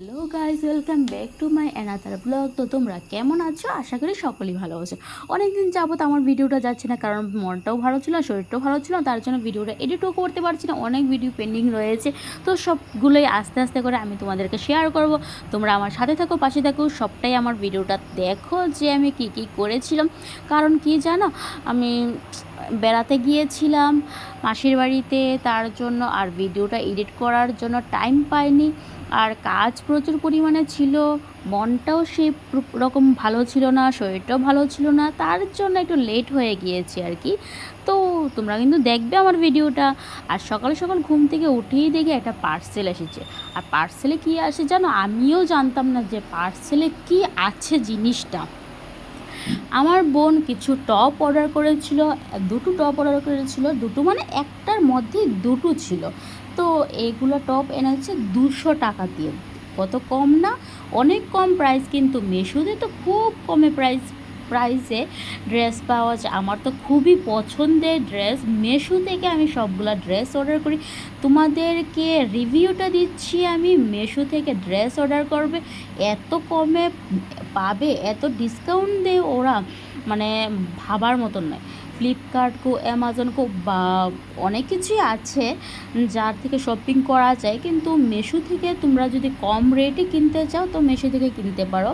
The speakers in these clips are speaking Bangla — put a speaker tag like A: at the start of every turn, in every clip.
A: Hello guys welcome back to my another blog তো তোমরা কেমন আছো? আশা করি সকলেই ভালো আছো। অনেকদিন যাবত আমার ভিডিওটা যাচ্ছে না, কারণ মনটাও ভালো ছিল, শরীরটাও ভালো ছিল, তার জন্য ভিডিওটা এডিটও করতে পারছি না। অনেক ভিডিও পেন্ডিং রয়েছে। তো সবগুলোই আস্তে আস্তে করে আমি তোমাদেরকে শেয়ার করব। তোমরা আমার সাথে থাকো, পাশে থাকো, সবটাই আমার ভিডিওটা দেখো যে আমি কি কি করেছিলাম। কারণ কি জানো, আমি বেড়াতে গিয়েছিলাম মাসির বাড়িতে, তার জন্য আর ভিডিওটা এডিট করার জন্য টাইম পাইনি। আর কাজ প্রচুর পরিমাণে ছিল, মনটাও সে রকম ভালো ছিল না, শরীরটাও ভালো ছিল না, তার জন্য একটু লেট হয়ে গিয়েছে আর কি। তো তোমরা কিন্তু দেখবে আমার ভিডিওটা আর সকাল সকাল ঘুম থেকে উঠেই দেখে একটা পার্সেল এসেছে। আর পার্সেলে কী আসে জানো? আমিও জানতাম না যে পার্সেলে কি আছে জিনিসটা। আমার বোন কিছু টপ অর্ডার করেছিল, দুটো টপ অর্ডার করেছিল, দুটো মানে একটার মধ্যে দুটো ছিল। তো এগুলো টপ এনেছে দুশো টাকা দিয়ে। কত কম না, অনেক কম প্রাইস কিন্তু মেশোতে তো খুব কমে প্রাইস প্রাইসে ড্রেস পাওয়া যায়। আমার তো খুবই পছন্দের ড্রেস মেশো থেকে আমি সবগুলো ড্রেস অর্ডার করি। তোমাদেরকে রিভিউটা দিচ্ছি আমি। মেশো থেকে ড্রেস অর্ডার করবে। এত কমে পাবে, এত ডিসকাউন্ট দেয় ওরা। মানে ভাবার মতন নয়। ফ্লিপকার্ট কো অ্যামাজন কো বা অনেক কিছুই আছে যার থেকে শপিং করা যায়। কিন্তু মেশো থেকে তোমরা যদি কম রেটে কিনতে চাও, তো মেশো থেকে কিনতে পারো।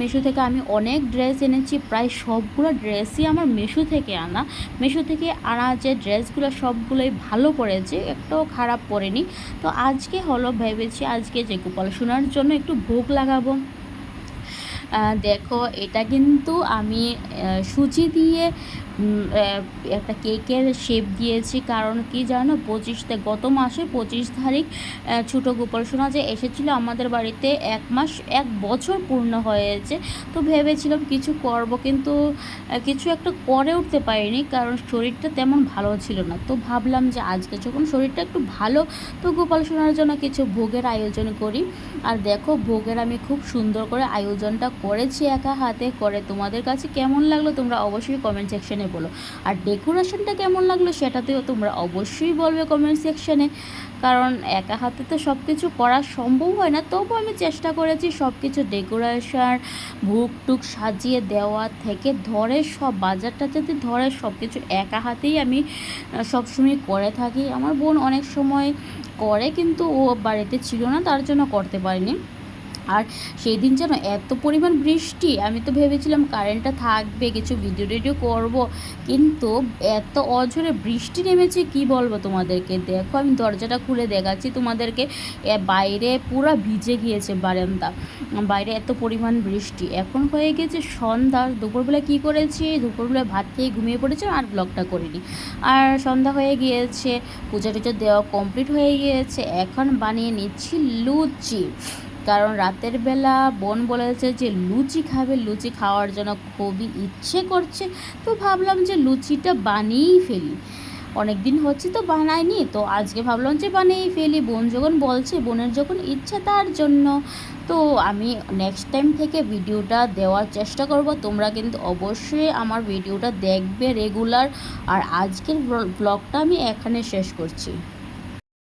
A: মেশো থেকে আমি অনেক ড্রেস এনেছি, প্রায় সবগুলো ড্রেসই আমার মেশো থেকে আনা। মেশো থেকে আনা যে ড্রেসগুলো সবগুলোই ভালো পড়েছে একটাও খারাপ পড়েনি তো আজকে হলো, ভেবেছি আজকে যে গোপাল সোনার জন্য একটু ভোগ লাগাবো। দেখো, এটা কিন্তু আমি সুজি দিয়ে একটা কেকের শেপ দিয়েছি। কারণ কি জানো, পঁচিশ গত মাসে পঁচিশ তারিখ ছোটো গোপাল সোনা যে এসেছিল আমাদের বাড়িতে, এক মাস, এক বছর পূর্ণ হয়েছে। তো ভেবেছিলাম কিছু করব, কিন্তু কিছু একটা করে উঠতে পারিনি, কারণ শরীরটা তেমন ভালো ছিল না। তো ভাবলাম যে আজকে যখন শরীরটা একটু ভালো, তো গোপাল সোনার জন্য কিছু ভোগের আয়োজন করি। আর দেখো, ভোগের আমি খুব সুন্দর করে আয়োজনটা করেছি একা হাতে, করে তোমাদের কাছে কেমন লাগল তোমরা অবশ্যই কমেন্ট সেকশনে বলো। আর ডেকোরেশনটা কেমন লাগল সেটাতেও তোমরা অবশ্যই বলবে কমেন্ট সেকশানে কারণ একা হাতে তো সব কিছু করা সম্ভব হয় না। তবু আমি চেষ্টা করেছি সব কিছু ডেকোরেশন ভুক টুক সাজিয়ে দেওয়া থেকে ধরে সব, বাজারটা যাতে ধরে সব কিছু একা হাতেই আমি সবসময় করে থাকি। আমার বোন অনেক সময় করে কিন্তু ও বাড়িতে ছিল না, তার জন্য করতে পারিনি। আর সেই দিন যেন এত পরিমাণ বৃষ্টি, আমি তো ভেবেছিলাম কারেন্টটা থাকবে, কিছু ভিডিও টিডিও করব, কিন্তু এত অঝরে বৃষ্টি নেমেছে কি বলব তোমাদেরকে? দেখো, আমি দরজাটা খুলে দেখাচ্ছি তোমাদেরকে বাইরে পুরো ভিজে গিয়েছে বারান্দা, বাইরে এত পরিমাণ বৃষ্টি। এখন হয়ে গেছে সন্ধ্যা, দুপুরবেলা কি করেছি? দুপুরবেলা ভাত খেয়ে ঘুমিয়ে পড়েছি আর ব্লগটা করিনি। আর সন্ধ্যা হয়ে গিয়েছে পূজা টুজো দেওয়া কমপ্লিট হয়ে গিয়েছে, এখন বানিয়ে নিচ্ছি লুচি। কারণ রাতের বেলা বোন বলেছে যে লুচি খাবে, লুচি খাওয়ার জন্য খুবই ইচ্ছে করছে। তো ভাবলাম যে লুচিটা বানিয়েই ফেলি। অনেক দিন হচ্ছে তো বানাইনি তো আজকে ভাবলাম যে বানিয়েই ফেলি। বোন যখন বলছে, বোনের যখন ইচ্ছা তার জন্য। তো আমি নেক্সট টাইম থেকে ভিডিওটা দেওয়ার চেষ্টা করব। তোমরা কিন্তু অবশ্যই আমার ভিডিওটা দেখবে রেগুলার আর আজকের ব্লগটা আমি এখানে শেষ করছি।